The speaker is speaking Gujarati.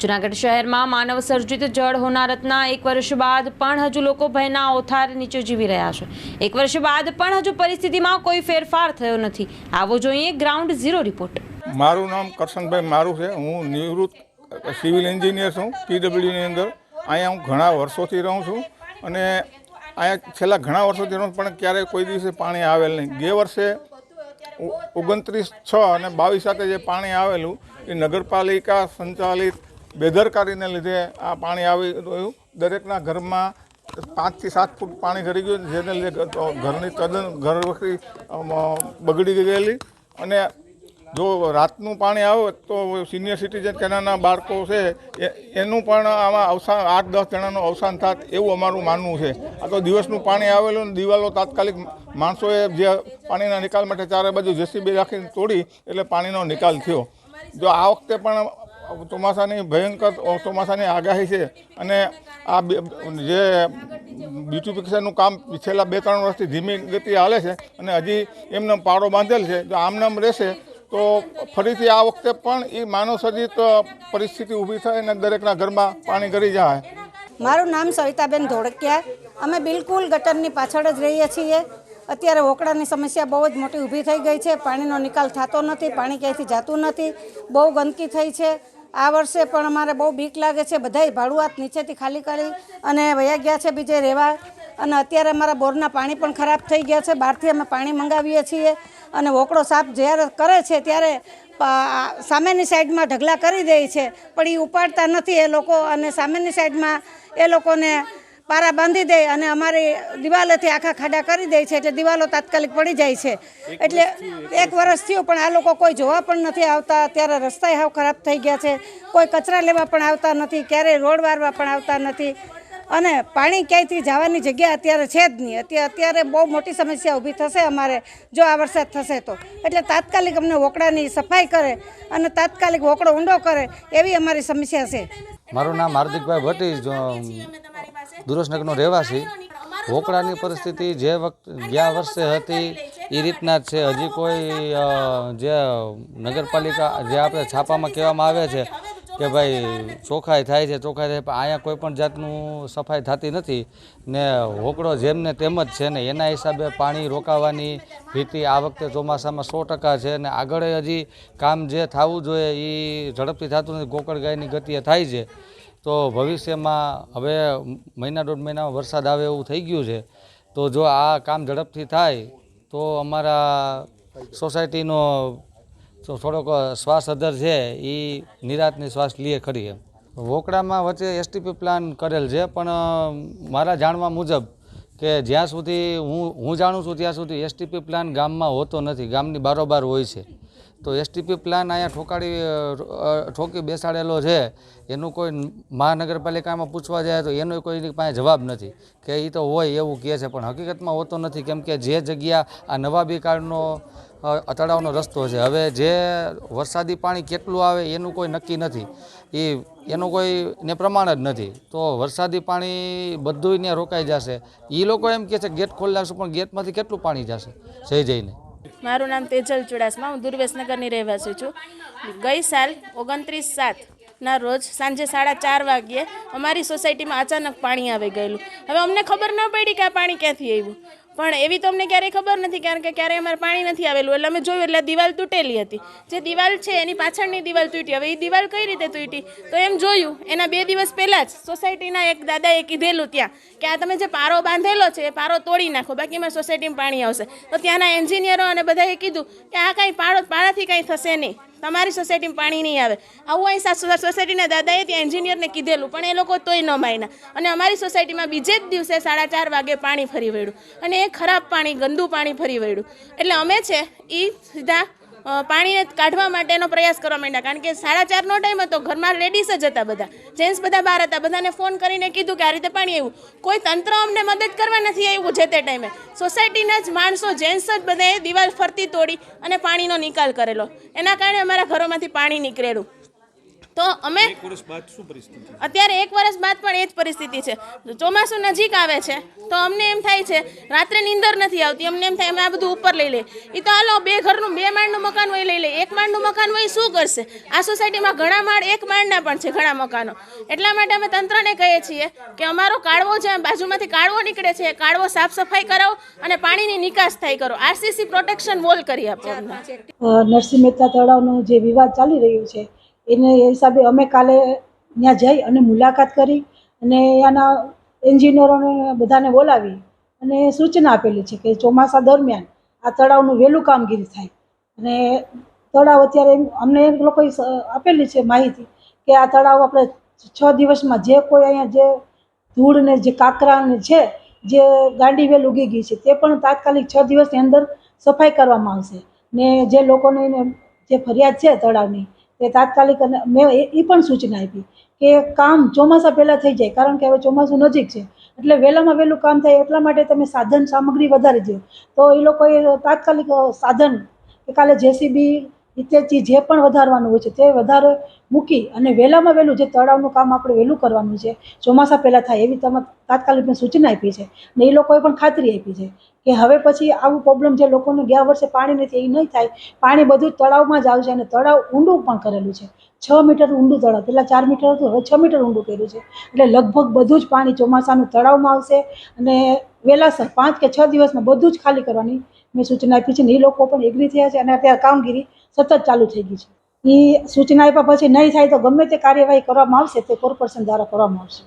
જૂનાગઢ શહેરમાં માનવ સર્જિત જળ હોનારતના એક વર્ષ બાદ પણ હજુ લોકો ભયના ઓથાર નીચે જીવી રહ્યા છે. એક વર્ષ બાદ પણ હજુ પરિસ્થિતિમાં કોઈ ફેરફાર થયો નથી. આવો જોઈએ ગ્રાઉન્ડ ઝીરો રિપોર્ટ. મારું નામ કરશનભાઈ મારું છે. હું નિવૃત્ત સિવિલ એન્જિનિયર છું પીડબ્લ્યુની અંદર. અહીંયા હું ઘણા વર્ષોથી રહું છું અને અહીંયા છેલ્લા ઘણા વર્ષોથી રહું પણ ક્યારેય કોઈ દિવસે પાણી આવેલ નહીં. ગે વર્ષે ઓગણત્રીસ છ અને બાવીસ સાથે જે પાણી આવેલું, એ નગરપાલિકા સંચાલિત બેદરકારીને લીધે આ પાણી આવી રહ્યું. દરેકના ઘરમાં પાંચથી સાત ફૂટ પાણી ઘરી ગયું, જેને લીધે ઘરની તદ્દન ઘર વખરી બગડી ગયેલી. અને જો રાતનું પાણી આવે તો સિનિયર સિટીઝન તેનાના બાળકો છે એનું પણ આમાં અવસાન આઠ દસ જણાનું અવસાન થાત એવું અમારું માનવું છે. આ તો દિવસનું પાણી આવેલું દિવાલો તાત્કાલિક માણસોએ જે પાણીના નિકાલ માટે ચારે બાજુ જેસીબી રાખીને તોડી, એટલે પાણીનો નિકાલ થયો. જો આ વખતે પણ ચોમાસાની ભયંકર ચોમાસાની આગાહી છે અને આ જે બ્યુટિફિકેશનનું કામ છેલ્લા બે, ત્રણ વર્ષથી ધીમી ગતિ હાલે છે અને હજી એમને પાડો બાંધેલ છે, જો આમનામ રહેશે, તો ફરીથી આ વખતે પણ એ માનવસર્જિત પરિસ્થિતિ ઊભી થાય અને દરેકના ઘરમાં પાણી ગરી જાય. મારું નામ સવિતાબેન ધોળકિયા. અમે બિલકુલ ગટરની પાછળ જ રહીએ છીએ. અત્યારે વોકડાની સમસ્યા બહુ જ મોટી ઊભી થઈ ગઈ છે. પાણીનો નિકાલ થતો નથી, પાણી ક્યાંયથી જતું નથી. બહુ ગંદકી થઈ છે. આ વર્ષે પણ અમારે બહુ બીક લાગે છે, બધાય ભાડુઆત નીચેથી ખાલી કરી અને વયા ગયા છે બીજે રહેવા. અને અત્યારે અમારા બોરના પાણી પણ ખરાબ થઈ ગયા છે, બહારથી અમે પાણી મંગાવીએ છીએ. અને વોકડો સાફ જ્યારે કરે છે ત્યારે સામેની સાઈડમાં ઢગલા કરી દે છે. પણ એ ઉપાડતા નથી એ લોકો અને સામેની સાઈડમાં એ લોકોને પારા બાંધી દે અને અમારી દિવાલેથી આખા ખાડા કરી દે છે એટલે દિવાલો તાત્કાલિક પડી જાય છે. એટલે એક વર્ષ થયું પણ આ લોકો કોઈ જોવા પણ નથી આવતા. ત્યારે રસ્તા હાવ ખરાબ થઈ ગયા છે. કોઈ કચરા લેવા પણ આવતા નથી ક્યારેય રોડ વારવા પણ આવતા નથી. અને પાણી ક્યાંયથી જવાની જગ્યા અત્યારે છે જ નહીં. અત્યારે અત્યારે બહુ મોટી સમસ્યા ઊભી થશે અમારે જો આ વરસાદ થશે તો. એટલે તાત્કાલિક અમને વોકડાની સફાઈ કરે અને તાત્કાલિક વોકડો ઊંડો કરે એવી અમારી સમસ્યા છે. મારું નામ હાર્દિકભાઈ ભટ્ટી જો દુરસનગરનો રહેવાસી વોકડાની પરિસ્થિતિ જે વખત, ગયા વર્ષે હતી, એ રીતના જ છે. હજી કોઈ જે નગરપાલિકા, જે આપણે છાપામાં કહેવામાં આવે છે કે ભાઈ ચોખ્ખાઈ થાય છે ચોખ્ખાઈ થાય પણ અહીંયા કોઈ પણ જાતનું સફાઈ થતી નથી ને હોકળો જેમને તેમ જ છે ને એના હિસાબે પાણી રોકાવાની ભીતિ આ વખતે ચોમાસામાં સો ટકા છે ને આગળ હજી કામ જે થવું જોઈએ એ ઝડપથી થતું નથી, ગોકળ ગાયની ગતિએ થાય છે. તો ભવિષ્યમાં હવે મહિના દોઢ મહિનામાં વરસાદ આવે એવું થઈ ગયું છે, તો જો આ કામ ઝડપથી થાય, તો અમારા સોસાયટીનો થોડોક શ્વાસ અધર છે એ નિરાતની શ્વાસ લીએ ખરી એમ. વોકડામાં વચ્ચે એસટીપી પ્લાન કરેલ છે, પણ મારા જાણવા મુજબ કે જ્યાં સુધી હું હું જાણું છું ત્યાં સુધી એસટીપી પ્લાન ગામમાં હોતો નથી, ગામની બારોબાર હોય છે. તો એસટીપી પ્લાન અહીંયા ઠોકાડી ઠોકી બેસાડેલો છે. એનું કોઈ મહાનગરપાલિકામાં પૂછવા જાય તો એનો કોઈની પાસે જવાબ નથી. કે એ તો હોય એવું કહે છે, પણ હકીકતમાં હોતો નથી, કેમ કે જે જગ્યા આ નવાબી કાળનો તળાવનો રસ્તો છે, હવે જે વરસાદી પાણી કેટલું આવે એનું કોઈ નક્કી નથી. એ એનું કોઈ ને પ્રમાણ જ નથી. તો વરસાદી પાણી બધું ત્યાં રોકાઈ જશે. એ લોકો એમ કહે છે, ગેટ ખોલી નાખશું પણ ગેટમાંથી કેટલું પાણી જશે? જઈ જઈને મારું નામ તેજલ ચુડાસમા, હું દુર્વેશનગરની રહેવાસી છું. ગઈ સાલ ઓગણત્રીસ સાત ના રોજ સાંજે સાડા ચાર વાગ્યે અમારી સોસાયટીમાં અચાનક પાણી આવી ગયેલું. હવે અમને ખબર ન પડી કે આ પાણી ક્યાંથી આવ્યું. પણ એવી તો અમને ક્યારેય ખબર નથી, કારણ કે ક્યારેય અમારે પાણી નથી આવેલું. એટલે અમે જોયું, એટલે દિવાલ તૂટેલી હતી. જે દિવાલ છે, એની પાછળની દિવાલ તૂટી. હવે એ દિવાલ કઈ રીતે તૂટી? તો એમ જોયું, એના બે દિવસ પહેલાં જ સોસાયટીના એક દાદાએ કીધેલું ત્યાં કે આ તમે જે પારો બાંધેલો છે, એ પારો તોડી નાખો બાકી અમારી સોસાયટીમાં પાણી આવશે. તો ત્યાંના એન્જિનિયરો અને બધાએ કીધું કે આ કાંઈ પાડો પાડાથી કાંઈ થશે નહીં. તમારી સોસાયટીમાં પાણી નહીં આવે. આવું અહીં સોસાયટીના દાદાએ ત્યાં એન્જિનિયરને કીધેલું, પણ એ લોકો તોય ન માન્યા. અને અમારી સોસાયટીમાં બીજે જ દિવસે સાડા ચાર વાગે પાણી ફરી વળ્યું. અને એ ખરાબ પાણી, ગંદુ પાણી ફરી વળ્યું. એટલે અમે છે એ સીધા પાણીને કાઢવા માટેનો પ્રયાસ કરવા માંડ્યા. કારણ કે સાડા ચારનો ટાઈમ હતો, ઘરમાં લેડીઝ જ હતા બધા. જેન્ટ્સ બધા બહાર હતા. બધાને ફોન કરીને કીધું કે આ રીતે પાણી આવ્યું. કોઈ તંત્ર અમને મદદ કરવા નથી આવ્યું જે તે ટાઈમે. સોસાયટીના જ માણસો, જેન્ટ્સ જ બધાએ દિવાલ ફરતી તોડી અને પાણીનો નિકાલ કરેલો. એના કારણે અમારા ઘરોમાંથી પાણી નીકળેલું. તો અમે અત્યારે એક વર્ષ બાદ પણ એ જ પરિસ્થિતિ છે. ચોમાસું નજીક આવે છે તો અમને એમ થાય છે રાત્રે નીંદર નથી આવતી. અમને એમ થાય અમે આ બધું ઉપર લઈ લઈએ. એ તો હાલો બે ઘરનું બે માળનું મકાન હોય લઈ લે એક માળનું મકાન હોય શું કરશે? આ સોસાયટીમાં ઘણા માળ એક માળના પણ છે ઘણા મકાનો. એટલા માટે અમે તંત્રને કહીએ છીએ કે અમારો કાળવો જે બાજુમાંથી કાળવો નીકળે છે કાળવો સાફ સફાઈ કરાવો અને પાણીની નિકાસ થાય કરો. આરસીસી પ્રોટેક્શન વોલ કરી આપો નરસિંહ મહેતા તળાવનો જે વિવાદ ચાલી રહ્યો છે એને હિસાબે અમે કાલે ત્યાં જઈ અને મુલાકાત કરી અને ત્યાંના એન્જિનિયરોને બધાને બોલાવી અને સૂચના આપેલી છે કે ચોમાસા દરમિયાન આ તળાવનું વહેલું કામગીરી થાય. અને તળાવ અત્યારે અમને લોકોએ આપેલી છે માહિતી કે આ તળાવ આપણે છ દિવસમાં જે કોઈ અહીંયા જે ધૂળ ને જે કાંકરાને છે, જે ગાંડી વેલ ઉગી ગઈ છે, તે પણ તાત્કાલિક છ દિવસની અંદર સફાઈ કરવામાં આવશે. ને જે લોકોને જે ફરિયાદ છે તળાવની તે તાત્કાલિક અને મેં એ એ પણ સૂચના આપી કે કામ ચોમાસા પહેલાં થઈ જાય, કારણ કે હવે ચોમાસું નજીક છે. એટલે વહેલામાં વહેલું કામ થાય એટલા માટે તમે સાધન સામગ્રી વધારી દો તો એ લોકોએ તાત્કાલિક સાધન, કે કાલે જેસીબી ઇત્યાદિ જે પણ વધારવાનું હોય છે તે વધારે મૂકી અને વહેલામાં વહેલું જે તળાવનું કામ આપણે વહેલું કરવાનું છે, ચોમાસા પહેલાં થાય એવી તમે તાત્કાલિક સૂચના આપી છે ને એ લોકોએ પણ ખાતરી આપી છે કે હવે પછી આવું પ્રોબ્લેમ જે લોકોને ગયા વર્ષે પાણી નથી એ નહીં થાય, પાણી બધું તળાવમાં જ આવશે અને તળાવ ઊંડું પણ કરેલું છે. છ મીટર ઊંડું તળાવ પહેલાં ચાર મીટર હતું, હવે છ મીટર ઊંડું કર્યું છે. એટલે લગભગ બધું જ પાણી ચોમાસાનું તળાવમાં આવશે અને વહેલાસર પાંચ કે છ દિવસમાં બધું જ ખાલી કરવાની મેં સૂચના આપી છે ને એ લોકો પણ એગ્રી થયા છે અને અત્યારે કામગીરી સતત ચાલુ થઈ ગઈ છે. એ સૂચના આપ્યા પછી નહીં થાય તો ગમે તે કાર્યવાહી કરવામાં આવશે તે કોર્પોરેશન દ્વારા કરવામાં આવશે.